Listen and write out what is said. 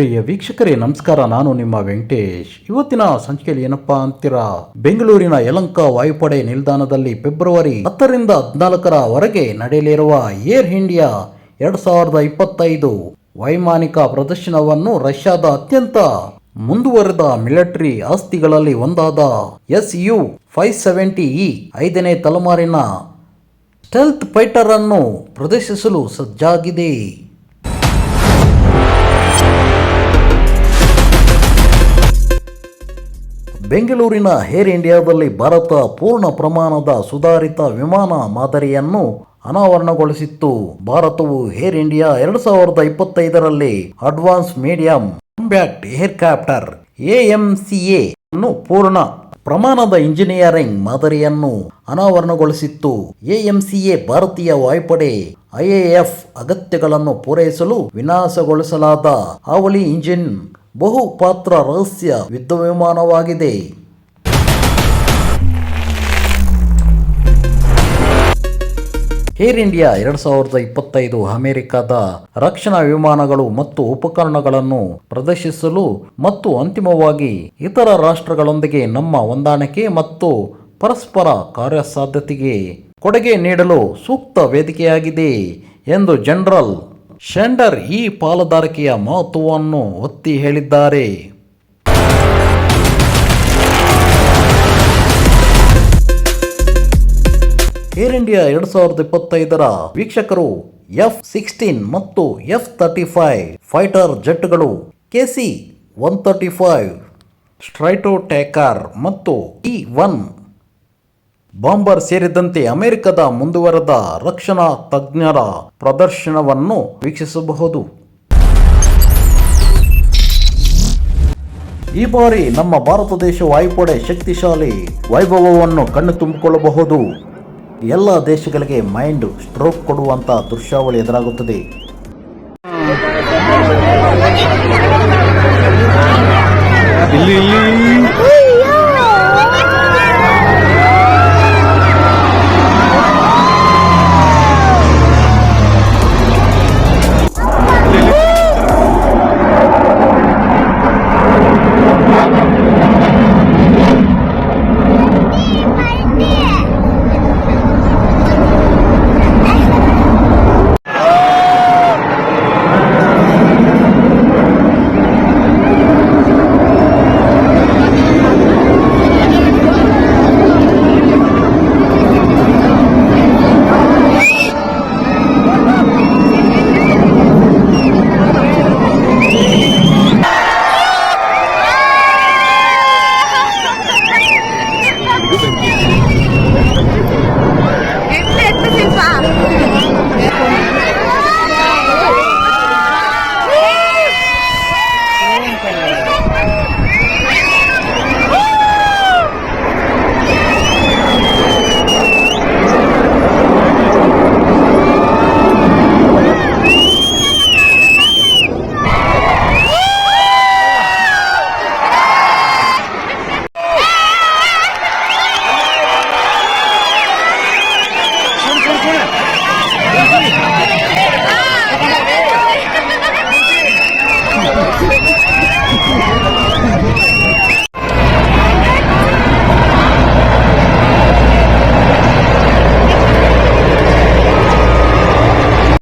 ಪ್ರಿಯ ವೀಕ್ಷಕರೇ, ನಮಸ್ಕಾರ. ನಾನು ನಿಮ್ಮ ವೆಂಕಟೇಶ್. ಇವತ್ತಿನ ಸಂಚಿಕೆಯಲ್ಲಿ ಏನಪ್ಪಾ ಅಂತೀರಾ? ಬೆಂಗಳೂರಿನ ಯಲಂಕ ವಾಯುಪಡೆ ನಿಲ್ದಾಣದಲ್ಲಿ ಫೆಬ್ರವರಿ ಹತ್ತರಿಂದ ಹದಿನಾಲ್ಕರವರೆಗೆ ನಡೆಯಲಿರುವ ಏರ್ ಇಂಡಿಯಾ ಎರಡ್ ಸಾವಿರದ ಇಪ್ಪತ್ತೈದು ವೈಮಾನಿಕ ಪ್ರದರ್ಶನವನ್ನು ರಷ್ಯಾದ ಅತ್ಯಂತ ಮುಂದುವರೆದ ಮಿಲಿಟರಿ ಆಸ್ತಿಗಳಲ್ಲಿ ಒಂದಾದ S U five seventy E ಐದನೇ ತಲೆಮಾರಿನ ಸ್ಟೆಲ್ತ್ ಫೈಟರ್ ಅನ್ನು ಪ್ರದರ್ಶಿಸಲು ಸಜ್ಜಾಗಿದೆ. ಬೆಂಗಳೂರಿನ ಏರ್ ಇಂಡಿಯಾದಲ್ಲಿ ಭಾರತ ಪೂರ್ಣ ಪ್ರಮಾಣದ ಸುಧಾರಿತ ವಿಮಾನ ಮಾದರಿಯನ್ನು ಅನಾವರಣಗೊಳಿಸಿತ್ತು. ಭಾರತವು ಏರ್ ಇಂಡಿಯಾ ಎರಡು ಸಾವಿರದ ಇಪ್ಪತ್ತೈದರಲ್ಲಿ advance medium combat aircraft AMCA ಅನ್ನು ಪೂರ್ಣ ಪ್ರಮಾಣದ ಇಂಜಿನಿಯರಿಂಗ್ ಮಾದರಿಯನ್ನು ಅನಾವರಣಗೊಳಿಸಿತ್ತು. ಎಎಂಸಿಎ ಭಾರತೀಯ ವಾಯುಪಡೆ ಐಎಎಫ್ ಅಗತ್ಯಗಳನ್ನು ಪೂರೈಸಲು ವಿನ್ಯಾಸಗೊಳಿಸಲಾದ ಹಾವಳಿ ಇಂಜಿನ್ ಬಹು ಪಾತ್ರ ರಹಸ್ಯ ಯುದ್ಧ ವಿಮಾನವಾಗಿದೆ ಏರ್ ಇಂಡಿಯಾ ಎರಡು ಸಾವಿರದ ಇಪ್ಪತ್ತೈದು ಅಮೆರಿಕದ ರಕ್ಷಣಾ ವಿಮಾನಗಳು ಮತ್ತು ಉಪಕರಣಗಳನ್ನು ಪ್ರದರ್ಶಿಸಲು ಮತ್ತು ಅಂತಿಮವಾಗಿ ಇತರ ರಾಷ್ಟ್ರಗಳೊಂದಿಗೆ ನಮ್ಮ ಹೊಂದಾಣಿಕೆ ಮತ್ತು ಪರಸ್ಪರ ಕಾರ್ಯಸಾಧ್ಯತೆಗೆ ಕೊಡುಗೆ ನೀಡಲು ಸೂಕ್ತ ವೇದಿಕೆಯಾಗಿದೆ ಎಂದು ಜನರಲ್ ಶೆಂಡರ್ ಈ ಪಾಲುದಾರಿಕೆಯ ಮಹತ್ವವನ್ನು ಒತ್ತಿ ಹೇಳಿದ್ದಾರೆ. ಏರ್ ಇಂಡಿಯಾ ಎರಡ್ ಸಾವಿರದ ಇಪ್ಪತ್ತೈದರ ವೀಕ್ಷಕರು ಎಫ್ ಸಿಕ್ಸ್ಟೀನ್ ಮತ್ತು F thirty five fighter ಜೆಟ್ಗಳು KC one thirty five stratotanker ಮತ್ತು ಇ ಒನ್ ಬಾಂಬರ್ ಸೇರಿದಂತೆ ಅಮೆರಿಕದ ಮುಂದುವರೆದ ರಕ್ಷಣಾ ತಜ್ಞರ ಪ್ರದರ್ಶನವನ್ನು ವೀಕ್ಷಿಸಬಹುದು. ಈ ಬಾರಿ ನಮ್ಮ ಭಾರತ ದೇಶ ವಾಯುಪಡೆ ಶಕ್ತಿಶಾಲಿ ವೈಭವವನ್ನು ಕಣ್ಣು ತುಂಬಿಕೊಳ್ಳಬಹುದು. ಎಲ್ಲ ದೇಶಗಳಿಗೆ ಮೈಂಡ್ ಸ್ಟ್ರೋಕ್ ಕೊಡುವಂಥ ದೃಶ್ಯಾವಳಿ ಎದುರಾಗುತ್ತದೆ.